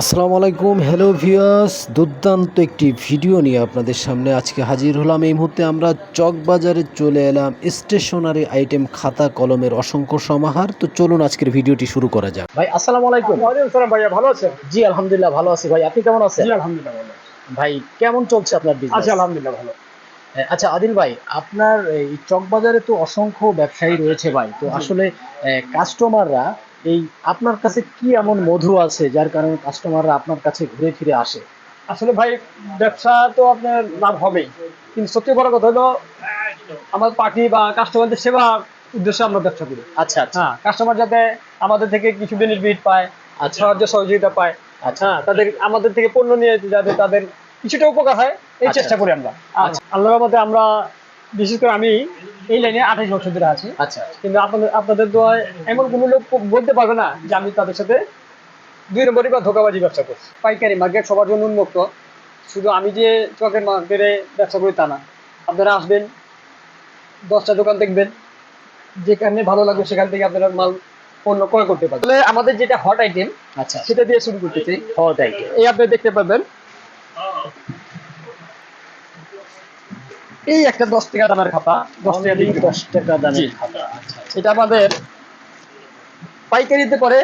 আসসালামু আলাইকুম hello viewers দুর্দান্ত একটি ভিডিও নিয়ে আপনাদের সামনে আজকে হাজির হলাম। এই মুহূর্তে আমরা চকবাজারে চলে এলাম। স্টেশনারি আইটেম খাতা কলমের অসংখ্য সমাহার। তো চলুন আজকের ভিডিওটি শুরু করা যাক। ভাই আসসালামু আলাইকুম। ভাইয়া ভালো আছেন? জি আলহামদুলিল্লাহ ভালো আছি ভাই। আপনি কেমন আছেন? জি আলহামদুলিল্লাহ ভালো ভাই কেমন চলছে আপনার বিজনেস আলহামদুলিল্লাহ ভালো। আচ্ছা আদিল ভাই আপনার এই চকবাজারে তো অসংখ্য ব্যবসায়ী রয়েছে ভাই। তো আসলে কাস্টমাররা এই আপনার কাছে কি এমন মধু আছে যার কারণে কাস্টমাররা আপনার কাছে ঘুরে ফিরে আসে? আসলে ভাই ব্যবসা তো আপনার লাভ হবেই। কিন্তু সবচেয়ে বড় কথা হলো আমার পার্টি বা কাস্টমারদের সেবা উদ্দেশ্যে আমরা ব্যবসা করি। আচ্ছা আচ্ছা। হ্যাঁ কাস্টমার যাতে আমাদের থেকে কিছু বেনিফিট পায় আচ্ছা। সাহায্য সহযোগিতা পায় আচ্ছা। হ্যাঁ তাদের আমাদের থেকে পণ্য নিয়ে যাতে তাদের কিছুটা উপকার হয় এই আচ্ছা, চেষ্টা করি আমরা। আর আল্লাহর মধ্যে আমরা বিশেষ করে আমি এই লাইনে আঠাশ বছর ধরে আছি। আচ্ছা। কিন্তু আপনাদের আপনাদের দোয়ায় এমন কোনো লোক বলতে পারবে না যে আমি তাদের সাথে দুই নম্বরই বা ধোকাবাজি ব্যবসা করছি। পাইকারি মার্কেট সবার জন্য উন্মুক্ত। শুধু আমি যে চকের মার্কেটে ব্যবসা করি তা না। আপনারা আসবেন দশটা দোকান দেখবেন। যেখানে ভালো লাগবে সেখান থেকে আপনারা মাল পণ্য ক্রয় করতে পারবেন। তাহলে আমাদের যেটা হট আইটেম আচ্ছা। সেটা দিয়ে শুরু করতে চাই। হট আইটেম এই আপনি দেখতে পাবেন এই একটা দশ টাকা দামের খাতা দশ টাকা দিয়ে দশ টাকা। দামের খাতা আচ্ছা আচ্ছা। এটা আমাদের পাইকারিতে পরে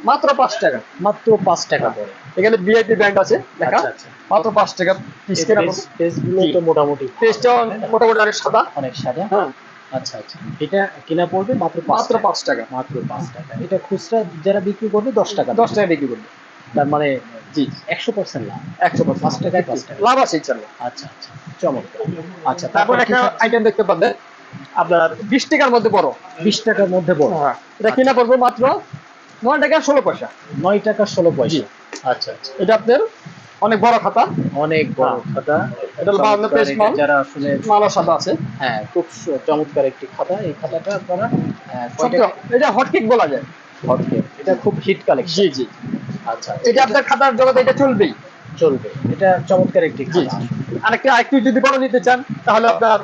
মাত্র পাঁচ টাকা। মাত্র পাঁচ টাকা পড়ে। এখানে ভিআইপি আছে দেখা আচ্ছা মাত্র পাঁচ টাকা পিস কেনা পেজগুলো তো মোটামুটি পেজটা মোটামুটি অনেক সাদা। অনেক সাদা। হ্যাঁ। আচ্ছা আচ্ছা। এটা কিনা পড়বে মাত্র মাত্র পাঁচ টাকা। মাত্র পাঁচ টাকা। এটা খুচরা যারা বিক্রি করবে দশ টাকা দশ টাকা বিক্রি করবে। তার মানে জি একশো পার্সেন্ট লাভ। একশো পাঁচ পাঁচ টাকায় পাঁচ টাকা। লাভ আছে ইনশাল্লাহ। আচ্ছা আচ্ছা। চমৎকার। আচ্ছা তারপর একটা আইটেম দেখতে পাবেন আপনার বিশ টাকার মধ্যে বড়। বিশ টাকার মধ্যে বড়। হ্যাঁ এটা কিনা পড়বে মাত্র নয় টাকা ষোলো পয়সা। নয় টাকা ষোলো পয়সা। আচ্ছা আচ্ছা। এটা আপনার অনেক বড় খাতা। অনেক বড় হ্যাঁ। খাতা। এটা বাংলা পেজ মাল। যারা আসলে মালা সাদা আছে। হ্যাঁ খুব চমৎকার একটি খাতা। এই খাতাটা আপনারা সবচেয়ে এটা হটকেক বলা যায়। হটকেক। এটা খুব হিট কালেকশন। জি জি। আচ্ছা এটা আপনার খাতার জগতে এটা চলবেই। চলবে। এটা চমৎকার একটি খাতা। আরেকটা একটু যদি বড় নিতে চান তাহলে আপনার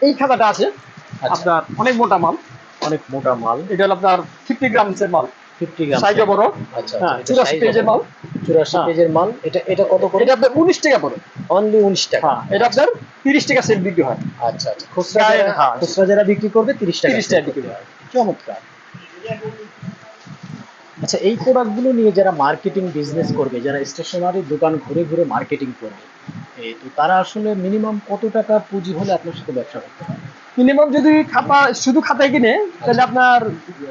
এই খাতাটা আছে। আচ্ছা। আপনার অনেক মোটা মাল। অনেক মোটা মাল। এটা হলো আপনার ফিফটি গ্রামসের মাল। ফিফটি গ্রাম সাইজও বড়। আচ্ছা হ্যাঁ চুরাশি পেজের মাল। চুরাশি হ্যাঁ। পেজের মাল। এটা এটা কত করে? এটা আপনার উনিশ টাকা পড়ে। অনলি উনিশ টাকা। হ্যাঁ এটা আপনার তিরিশ টাকা সেট বিক্রি হয়। আচ্ছা আচ্ছা। খুচরা গায়ে- যারা- হ্যাঁ। খুচরা যারা বিক্রি করবে তিরিশ টাকা 30 টাকা বিক্রি হয়। চমৎকার। আচ্ছা এই প্রোডাক্টগুলো নিয়ে যারা মার্কেটিং বিজনেস করবে যারা স্টেশনারি দোকান ঘুরে ঘুরে মার্কেটিং করবে তো তারা আসলে মিনিমাম কত টাকা পুঁজি হলে আপনার সাথে ব্যবসা করতে পারে মিনিমাম যদি খাতা শুধু খাতায় কিনে তাহলে আপনার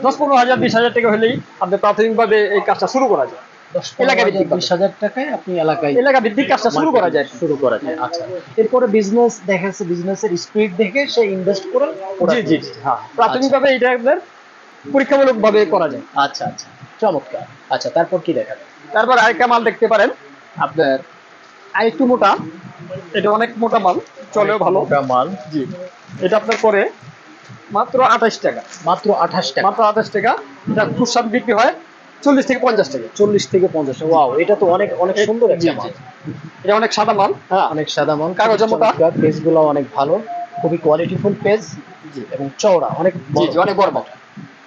দশ পনেরো হাজার বিশ হাজার টাকা হলেই আপনার প্রাথমিকভাবে এই কাজটা শুরু করা যায়। এলাকা এলাকা ভিত্তিক বিশ হাজার টাকায় আপনি এলাকায় এলাকা ভিত্তিক কাজটা শুরু করা যায়। শুরু করা যায় আচ্ছা। এরপরে বিজনেস দেখা যাচ্ছে বিজনেসের স্পিড দেখে সে ইনভেস্ট করে জি জি জি, হ্যাঁ। প্রাথমিকভাবে এটা আপনার পরীক্ষামূলক ভাবে করা যায়। আচ্ছা আচ্ছা। চমৎকার। আচ্ছা তারপর কি দেখাবে তারপর আরেকটা মাল দেখতে পারেন। আপনার আরেকটু মোটা। এটা অনেক মোটা মাল চলেও ভালো। মোটা মাল। জি। এটা আপনার করে মাত্র আঠাশ টাকা। মাত্র আঠাশ টাকা। মাত্র আঠাশ টাকা। এটা খুচরা বিক্রি হয় চল্লিশ থেকে পঞ্চাশ টাকা। চল্লিশ থেকে পঞ্চাশ টাকা। ওয়াও এটা তো অনেক অনেক সুন্দর একটা মাল। এটা অনেক সাদা মাল। হ্যাঁ। অনেক সাদা মাল কাগজে মোটা। পেজগুলো অনেক ভালো। খুবই কোয়ালিটিফুল পেজ জি। এবং চওড়া। অনেক অনেক বড় মাল।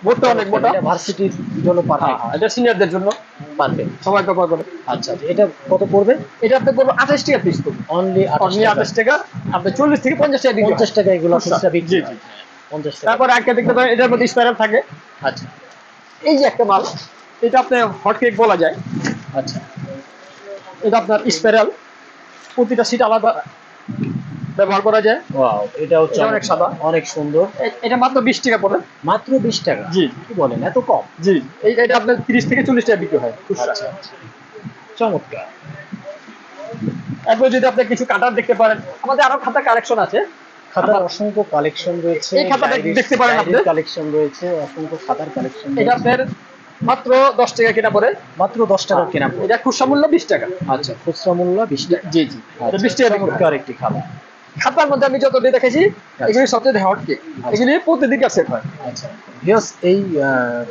মোটা অনেক মোটা। ভার্সিটির জন্য হ্যাঁ পারফেক্ট হ্যাঁ, এটা সিনিয়রদের জন্য পারফেক্ট সবাই ব্যবহার করে? আচ্ছা আচ্ছা, এটা কত পড়বে? এটা আপনি বলব আঠাশ টাকা পিস করব অনলি আপনি আঠাশ টাকা। আপনি চল্লিশ থেকে পঞ্চাশ টাকা বিক্রি হয়। পঞ্চাশ টাকা এগুলো খুচরা। খুচরা বিক্রি জি, টাকা। তারপর একটা দেখতে পারেন এটার মধ্যে স্পাইরাল থাকে। আচ্ছা। এই যে একটা মাল এটা আপনার হটকেক বলা যায়। আচ্ছা। এটা আপনার স্পাইরাল প্রতিটা সিট আলাদা। ব্যবহার করা যায়? ওয়াও এটা হচ্ছে অনেক সাদা। অনেক সুন্দর। এটা মাত্র বিশ টাকা পড়ে মাত্র বিশ টাকা? জি। কি বলেন এত কম? জি। এই এটা আপনার তিরিশ থেকে চল্লিশ টাকা বিক্রি হয়। আচ্ছা আচ্ছা। চমৎকার। যদি আপনি কিছু কাটার দেখতে পারেন আমাদের আরও খাতা কালেকশন আছে। খাতার অসংখ্য কালেকশন রয়েছে এই খাতাটা দেখতে পারেন আপনি। কালেকশন রয়েছে অসংখ্য খাতার কালেকশন এটা আপনার মাত্র দশ টাকা কেনা পড়ে। মাত্র দশ টাকা কেনা পড়বে। এটা খুচরা মূল্য বিশ টাকা। আচ্ছা খুচরা মূল্য বিশ টাকা। জি জি। এটা বিশ টাকা চমৎকার একটি খাতা খাতার মধ্যে আমি যতটি দেখেছি এগুলি সবচেয়ে হট কেক এগুলি প্রতিদিন সেট হয়। আচ্ছা। ভিউস এই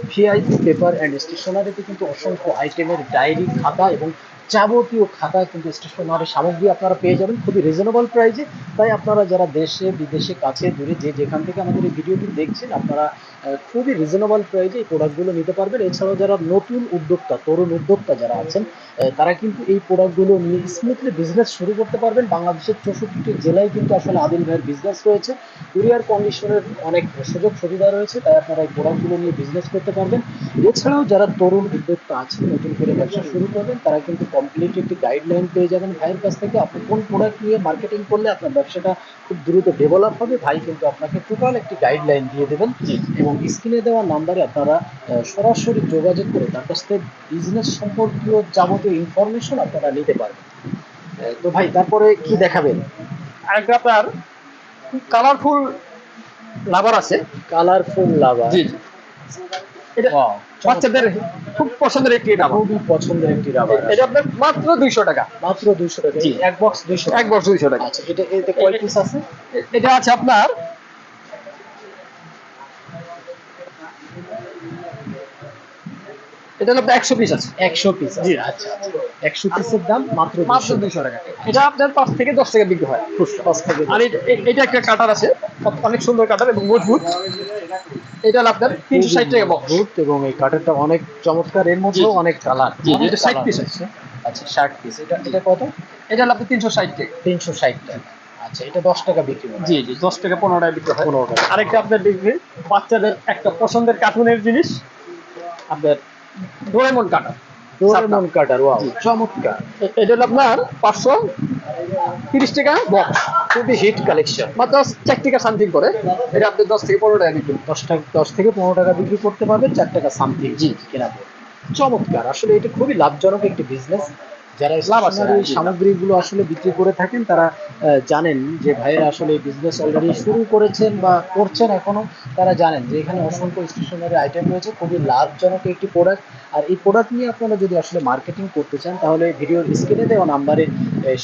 ভিআইপি পেপার অ্যান্ড স্টেশনারিতে কিন্তু অসংখ্য আইটেমের ডায়েরি খাতা এবং যাবতীয় খাতা কিন্তু স্টেশনারি সামগ্রী আপনারা পেয়ে যাবেন খুবই রিজনেবল প্রাইসে তাই আপনারা যারা দেশে বিদেশে কাছে দূরে যে যেখান থেকে আমাদের এই ভিডিওটি দেখছেন আপনারা খুবই রিজনেবল প্রাইসে এই প্রোডাক্টগুলো নিতে পারবেন। এছাড়াও যারা নতুন উদ্যোক্তা তরুণ উদ্যোক্তা যারা আছেন তারা কিন্তু এই প্রোডাক্টগুলো নিয়ে স্মুথলি বিজনেস শুরু করতে পারবেন। বাংলাদেশের চৌষট্টি জেলায় কিন্তু আসলে আদিল ভাইয়ের বিজনেস রয়েছে। কুরিয়ার কন্ডিশনের অনেক সুযোগ সুবিধা রয়েছে তাই আপনারা এই প্রোডাক্টগুলো নিয়ে বিজনেস করতে পারবেন। এছাড়াও যারা তরুণ উদ্যোক্তা আছেন নতুন করে ব্যবসা শুরু করবেন তারা কিন্তু কমপ্লিট একটি গাইডলাইন পেয়ে যাবেন ভাইয়ের কাছ থেকে আপনি কোন প্রোডাক্ট নিয়ে মার্কেটিং করলে আপনার ব্যবসাটা খুব দ্রুত ডেভেলপ হবে ভাই কিন্তু আপনাকে টোটাল একটি গাইডলাইন দিয়ে দেবেন। এবং স্ক্রিনে দেওয়া নাম্বারে আপনারা সরাসরি যোগাযোগ করে তার কাছ থেকে বিজনেস সম্পর্কীয় যাবতীয় ইনফরমেশন আপনারা নিতে পারবেন। তো ভাই তারপরে কি দেখাবেন? আরেকটা আপনার কালারফুল লাভার আছে। কালারফুল লাভা জি। এটা বাচ্চাদের খুব পছন্দের একটি রাবার খুবই পছন্দের একটি রাবার এটা আপনার মাত্র দুইশো টাকা। মাত্র দুইশো টাকা। জি। এক বক্স দুইশো এক বছর দুইশো টাকা। আচ্ছা এটা এতে কয় পিস আছে? এটা আছে আপনার এটা আপনার একশো পিস আছে। একশো পিস জি। আচ্ছা একশো পিসের দাম মাত্র মাত্র দুশো টাকা। এটা আপনার পাঁচ থেকে দশ টাকা বিক্রি হয়। পাঁচ থেকে আর এটা- একটা কাটার আছে। অনেক সুন্দর কাটার এবং মজবুত এটা আপনার তিনশো ষাট টাকা মজবুত এবং এই কাঠেরটা অনেক চমৎকার। এর মধ্যেও অনেক কালার জি, এটা 60 piece আছে। আচ্ছা ষাট পিস এটা এটা কত? এটা আপনার তিনশো ষাট টাকা। তিনশো ষাট টাকা। আচ্ছা এটা দশ টাকা বিক্রি হয়। জি জি দশ টাকা পনেরো টাকা বিক্রি হয়। টাকা। আরেকটা আপনার বাচ্চাদের একটা পছন্দের কার্টুনের জিনিস আপনার ডোরেমন কাটা ডোরেমন কাটার ওয়াও। চমৎকার। এটা হলো আপনার পাঁচশো তিরিশ টাকা বক্স খুবই হিট কালেকশন মাত্র টাকা সামথিং করে। এটা আপনি থেকে পনেরো টাকা বিক্রি। টাকা থেকে পনেরো টাকা বিক্রি করতে পারবেন টাকা সামথিং জি কেনা। চমৎকার। আসলে এটা খুবই লাভজনক একটি বিজনেস যারা লাভ আছে, হ্যাঁ, সামগ্রীগুলো আসলে বিক্রি করে থাকেন তারা জানেন যে ভাইয়েরা আসলে এই বিজনেস অলরেডি শুরু করেছেন বা করছেন এখনও তারা জানেন যে এখানে অসংখ্য স্টেশনারি আইটেম রয়েছে খুবই লাভজনক একটি প্রোডাক্ট আর এই প্রোডাক্ট নিয়ে আপনারা যদি আসলে মার্কেটিং করতে চান তাহলে ভিডিওর স্ক্রিনে দেওয়া নাম্বারে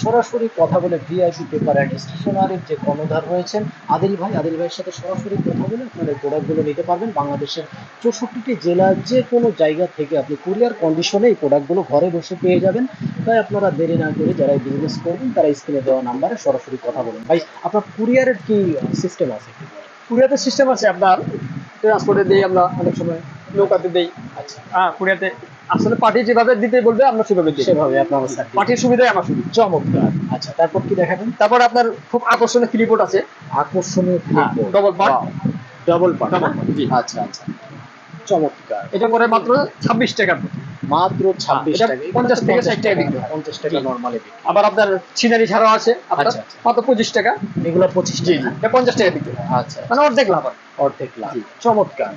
সরাসরি কথা বলে ভিআইপি পেপার অ্যান্ড স্টেশনারির যে কর্ণধার রয়েছেন আদিল ভাই আদিল ভাইয়ের সাথে সরাসরি কথা বলে আপনারা এই প্রোডাক্টগুলো নিতে পারবেন। বাংলাদেশের চৌষট্টিটি জেলার যে কোনো জায়গা থেকে আপনি কুরিয়ার কন্ডিশনে এই প্রোডাক্টগুলো ঘরে বসে পেয়ে যাবেন। তাই আপনারা দেরি না করে যারা বিজনেস করবেন তারা স্ক্রিনে দেওয়া নাম্বারে সরাসরি কথা বলুন। ভাই আপনার কুরিয়ারের কি সিস্টেম আছে? কুরিয়াতে সিস্টেম আছে আপনার ট্রান্সপোর্টে দিই আমরা অনেক সময় নৌকাতে দিই। আচ্ছা। হ্যাঁ কুরিয়াতে আসলে পার্টি যেভাবে দিতে বলবে আমরা সেভাবে দিই সেভাবে আপনার পার্টির সুবিধাই আমার সুবিধা। চমৎকার। আচ্ছা তারপর কি দেখাবেন? তারপর আপনার খুব আকর্ষণীয় ক্লিপোর্ট আছে। আকর্ষণীয় হ্যাঁ, part। Double part Double part, জি। আচ্ছা আচ্ছা। চমৎকার। এটা করে মাত্র ছাব্বিশ টাকা মাত্র ছাব্বিশ এটা টাকা। 50 থেকে 60 টাকা বিক্রি হয়। পঞ্চাশ টাকা নরমালি বিক্রি আবার আপনার সিনারি ছাড়াও আছে। আপনার আচ্ছা, আচ্ছা। মাত্র পঁচিশ টাকা। এগুলো পঁচিশ জি টাকা। জি। এটা পঞ্চাশ টাকা বিক্রি হয়। আচ্ছা মানে অর্ধেক লাভ অর্ধেক লাভ। জি। চমৎকার।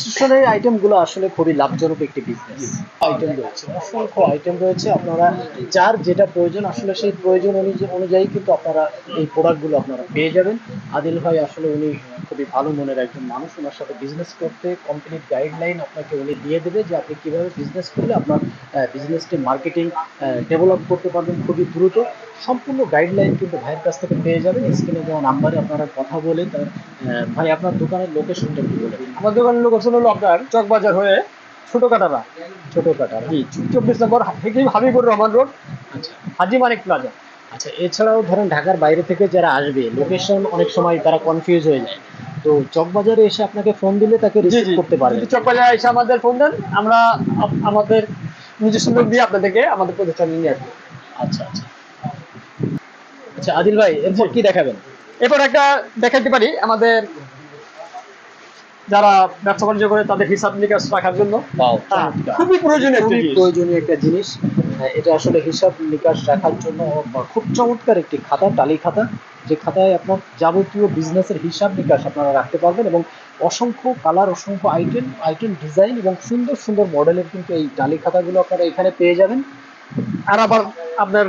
স্টেশনারি আইটেমগুলো আসলে খুবই লাভজনক একটি বিজনেস আইটেম রয়েছে। অসংখ্য আইটেম রয়েছে। আপনারা যার যেটা প্রয়োজন, আসলে সেই প্রয়োজন অনুযায়ী কিন্তু আপনারা এই প্রোডাক্টগুলো আপনারা পেয়ে যাবেন। আদিল ভাই, আসলে উনি খুবই ভালো মনের একজন মানুষ। ওনার সাথে বিজনেস করতে গাইডলাইন আপনাকে উনি দিয়ে দেবে যে আপনি কীভাবে বিজনেস করলে আপনার বিজনেসটি মার্কেটিং ডেভেলপ করতে পারবেন খুবই দ্রুত। সম্পূর্ণ গাইডলাইন কিন্তু ভাইয়ের কাছ থেকে পেয়ে যাবেন। স্ক্রিনে দেওয়া নাম্বারে আপনারা কথা বলে তার ভাই, আপনার দোকানের লোকেশনটা কি বলে আমার দোকানের লোকেশন হলো আপনার চকবাজার হয়ে ছোট কাটারা। ছোট কাটার। জি চব্বিশ নম্বর হাবিবুর রহমান রোড আচ্ছা। হাজি মানিক প্লাজা। আচ্ছা এছাড়াও ধরেন ঢাকার বাইরে থেকে যারা আসবে লোকেশন অনেক সময় তারা কনফিউজ হয়ে যায়। তো চকবাজারে এসে আপনাকে ফোন দিলে তাকে রিসিভ করতে পারবে যদি চকবাজার এসে আমাদের ফোন দেন আমরা আমাদের নিজস্ব লোক দিয়ে আপনাদেরকে আমাদের প্রতিষ্ঠানে নিয়ে আসব। আচ্ছা আচ্ছা। আচ্ছা আদিল ভাই এরপর কি দেখাবেন? এরপর একটা দেখাতে পারি আমাদের যারা ব্যবসা বাণিজ্য করে তাদের হিসাব নিকাশ রাখার জন্য। হ্যাঁ, খুবই প্রয়োজনীয় একটা খুবই প্রয়োজনীয় একটা জিনিস। হ্যাঁ, এটা আসলে হিসাব নিকাশ রাখার জন্য বা খুব চমৎকার একটি খাতা টালি খাতা যে খাতায় আপনার যাবতীয় বিজনেসের হিসাব নিকাশ আপনারা রাখতে পারবেন এবং অসংখ্য কালার অসংখ্য আইটেম আইটেম ডিজাইন এবং সুন্দর সুন্দর মডেলের কিন্তু এই টালি খাতাগুলো আপনারা এখানে পেয়ে যাবেন। আর আবার আপনার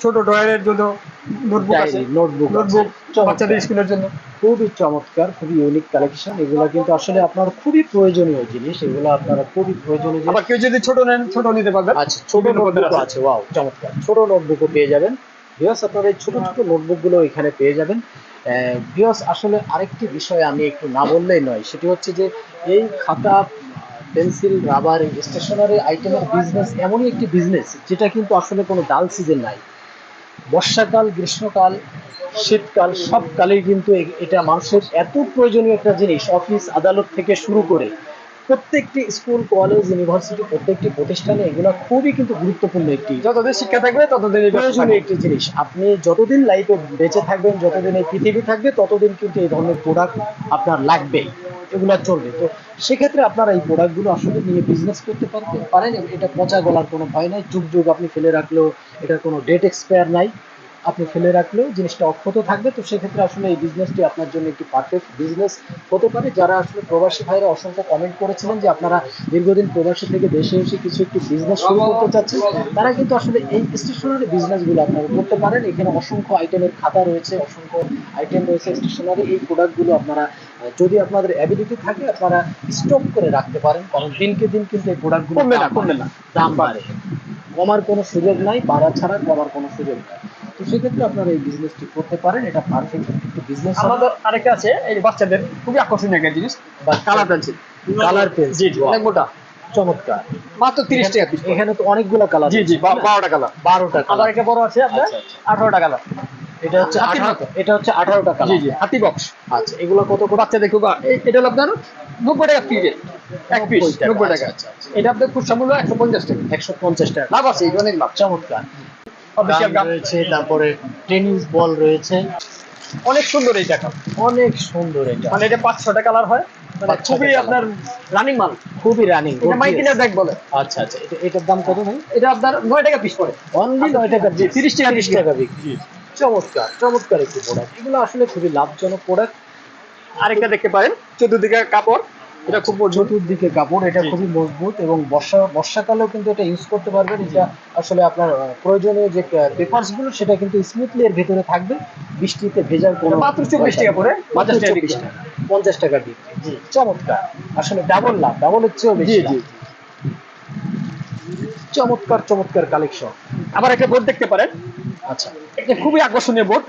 ছোট ড্রয়ারের জন্য নোটবুক আছে। নোটবুক নোটবুক বাচ্চাদের স্কুলের জন্য। খুবই চমৎকার খুবই ইউনিক কালেকশন এগুলো কিন্তু আসলে আপনার খুবই প্রয়োজনীয় জিনিস। এগুলো আপনারা খুবই প্রয়োজনীয় জিনিস। আবার কেউ যদি ছোট নেন ছোট নিতে পারবেন। আচ্ছা ছোট নোটবুক আছে। ওয়াও চমৎকার। ছোট নোটবুকও পেয়ে যাবেন। ভিওস আপনারা এই ছোট ছোট নোটবুকগুলো এখানে পেয়ে যাবেন। ভিওস আসলে আরেকটি বিষয় আমি একটু না বললেই নয়। সেটি হচ্ছে যে এই খাতা পেন্সিল রাবার স্টেশনারি আইটেমের বিজনেস এমনই একটি বিজনেস যেটা কিন্তু আসলে কোনো ডাল সিজন নাই। বর্ষাকাল গ্রীষ্মকাল শীতকাল সব কালেই কিন্তু এটা মানুষের এত প্রয়োজনীয় একটা জিনিস অফিস আদালত থেকে শুরু করে প্রত্যেকটি স্কুল কলেজ ইউনিভার্সিটি প্রত্যেকটি প্রতিষ্ঠানে এগুলো খুবই কিন্তু গুরুত্বপূর্ণ একটি যতদিন শিক্ষা থাকবে ততদিন প্রয়োজনীয় একটি জিনিস। আপনি যতদিন লাইফে বেঁচে থাকবেন যতদিন এই পৃথিবী থাকবে ততদিন কিন্তু এই ধরনের প্রোডাক্ট আপনার লাগবেই। এগুলো চলবে। তো সেক্ষেত্রে আপনারা এই প্রোডাক্টগুলো আসলে নিয়ে বিজনেস করতে পারতে পারেন এটা পচা গলার কোনো ভয় নাই। যুগ যুগ আপনি ফেলে রাখলেও এটার কোনো ডেট এক্সপায়ার নাই। আপনি ফেলে রাখলেও জিনিসটা অক্ষত থাকবে। তো সেক্ষেত্রে আসলে এই বিজনেসটি আপনার জন্য একটি পারফেক্ট বিজনেস হতে পারে। যারা আসলে প্রবাসী ভাইরা অসংখ্য কমেন্ট করেছিলেন যে আপনারা দীর্ঘদিন প্রবাসী থেকে দেশে এসে কিছু একটি বিজনেস শুরু করতে চাচ্ছেন, তারা কিন্তু আসলে এই স্টেশনারি বিজনেসগুলো আপনারা করতে পারেন। এখানে অসংখ্য আইটেমের খাতা রয়েছে, অসংখ্য আইটেম রয়েছে। স্টেশনারি এই প্রোডাক্টগুলো আপনারা যদি আপনাদের অ্যাবিলিটি থাকে আপনারা স্টক করে রাখতে পারেন কারণ দিনকে দিন কিন্তু এই প্রোডাক্টগুলো কমবে না কমবে না। দাম বাড়ে। কমার কোনো সুযোগ নাই বাড়া ছাড়া কমার কোনো সুযোগ নাই। তো সেক্ষেত্রে আপনারা এই বিজনেসটি করতে পারেন এটা পারফেক্ট একটি বিজনেস আমাদের আরেকটা আছে এই বাচ্চাদের খুবই আকর্ষণীয় একটা জিনিস বা কালার পেন্সিল কালার পেন জি অনেক মোটা চমৎকার। মাত্র তিরিশ টাকা পিস এখানে তো অনেকগুলো কালার জি জি বা- বারোটা কালার বারোটা আবার কালার একটা বড় আছে আপনার আচ্ছা, আচ্ছা। আঠারোটা কালার এটা হচ্ছে আঠারো মতো। এটা হচ্ছে আঠারোটা জি জি হাতি বক্স আচ্ছা এগুলো কত করে? বাচ্চাদের খুব এটা হলো আপনার নব্বই টাকা পিস এক পিস নব্বই টাকা আচ্ছা, আচ্ছা। এটা আপনার খুচরা মূল্য একশো পঞ্চাশ টাকা। একশো পঞ্চাশ টাকা। লাভ আছে অনেক লাভ। চমৎকার। রয়েছে তারপরে টেনিস বল রয়েছে। অনেক সুন্দর এই টাকা অনেক সুন্দর এটা। মানে এটা পাঁচ ছটা কালার হয়। মানে খুবই আপনার রানিং মাল। খুবই রানিং এটা মাইকিনার ব্যাগ বলে? আচ্ছা আচ্ছা এটার দাম কত ভাই? এটা আপনার নয় টাকা পিস পড়ে। অনলি নয় টাকা 30 টাকা তিরিশ টাকা বিক্রি চমৎকার চমৎকার একটি প্রোডাক্ট এগুলো আসলে খুবই লাভজনক প্রোডাক্ট আরেকটা দেখতে পারেন চতুর্দিকে কাপড়। এটা খুব মজবুত। চতুর্দিকে কাপড় এটা খুবই মজবুত এবং বর্ষা বর্ষাকালেও কিন্তু এটা ইউজ করতে পারবেন। এটা আসলে আপনার প্রয়োজনীয় যে পেপারসগুলো সেটা কিন্তু স্মুথলি এর ভেতরে থাকবে। বৃষ্টিতে ভেজার কোনো মাত্র 24 টাকা করে, মাত্র 50 টাকা 24 টাকা। পঞ্চাশ টাকা জি। চমৎকার। আসলে ডাবল লাভ। ডাবলের চেয়েও জি বেশি। চমৎকার চমৎকার কালেকশন আবার একটা বোর্ড দেখতে পারেন। আচ্ছা। এটা খুবই আকর্ষণীয় বোর্ড।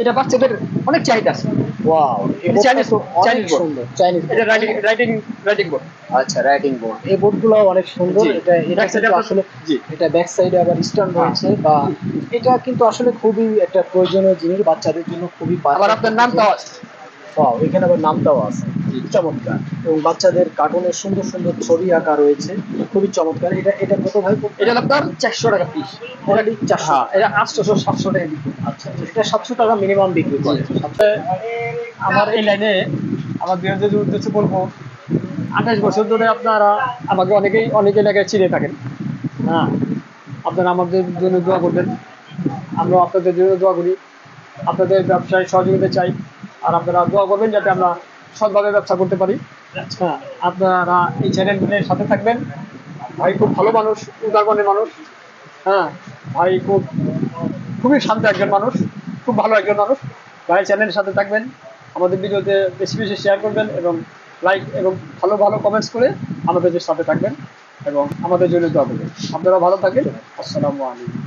এটা বাচ্চাদের অনেক চাহিদা আছে। ওয়াও। সুন্দর চাইনিজ এটা রাইটিং রাইটিং রাইটিং বোর্ড আচ্ছা রাইটিং বোর্ড এই বোর্ডগুলো অনেক সুন্দর। এটা আসলে তো এটা ব্যাক সাইডে আবার স্ট্যান্ড হ্যাঁ। রয়েছে বা এটা কিন্তু আসলে খুবই একটা প্রয়োজনীয় জিনিস বাচ্চাদের জন্য খুবই আবার আপনার নামটাও আছে। পাও এখানে আবার নাম দেওয়া আছে চমৎকার। এবং বাচ্চাদের কার্টুনের সুন্দর সুন্দর ছবি আঁকা রয়েছে। খুবই চমৎকার। এটা এটা কত ভাই? এটা আপনার চারশো টাকা পিস Only 400 হ্যাঁ এটা আটশোশো সাতশো টাকা বিক্রি আচ্ছা আচ্ছা, এটা সাতশো টাকা মিনিমাম বিক্রি করে। আমার এই লাইনে আমার বিরোধীদের উদ্দেশ্যে বলব আঠাশ বছর ধরে আপনারা আমাকে অনেকেই অনেক এলাকায় চিনে থাকেন। হ্যাঁ আপনারা আমাদের জন্য দোয়া করবেন। আমরা আপনাদের জন্য দোয়া করি। আপনাদের ব্যবসায় সহযোগিতা চাই। আর আপনারা দোয়া করবেন যাতে আমরা সৎভাবে ব্যবসা করতে পারি। হ্যাঁ আপনারা এই চ্যানেলের সাথে থাকবেন। ভাই খুব ভালো মানুষ, উদারগণের মানুষ। হ্যাঁ ভাই খুব, খুবই শান্ত একজন মানুষ, খুব ভালো একজন মানুষ। ভাই চ্যানেলের সাথে থাকবেন, আমাদের ভিডিওতে বেশি বেশি শেয়ার করবেন এবং লাইক এবং ভালো ভালো কমেন্টস করে আমাদের সাথে থাকবেন এবং আমাদের জন্য দোয়া করবেন। আপনারা ভালো থাকেন। আসসালামু আলাইকুম।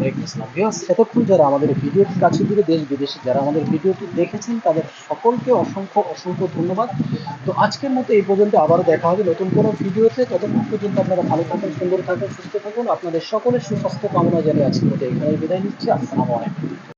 ওয়ালাইকুম আসসালাম। এতক্ষণ যারা আমাদের ভিডিওটি কাছে দূরে দেশ বিদেশে যারা আমাদের ভিডিওটি দেখেছেন, তাদের সকলকে অসংখ্য অসংখ্য ধন্যবাদ। তো আজকের মতো এই পর্যন্ত আবারও দেখা হবে নতুন কোনো ভিডিওতে। ততক্ষণ পর্যন্ত আপনারা ভালো থাকুন, সুন্দর থাকুন, সুস্থ থাকুন। আপনাদের সকলের সুস্বাস্থ্য কামনা জানিয়ে আজকের মতো এখানে বিদায় নিচ্ছি। আসসালামু আলাইকুম।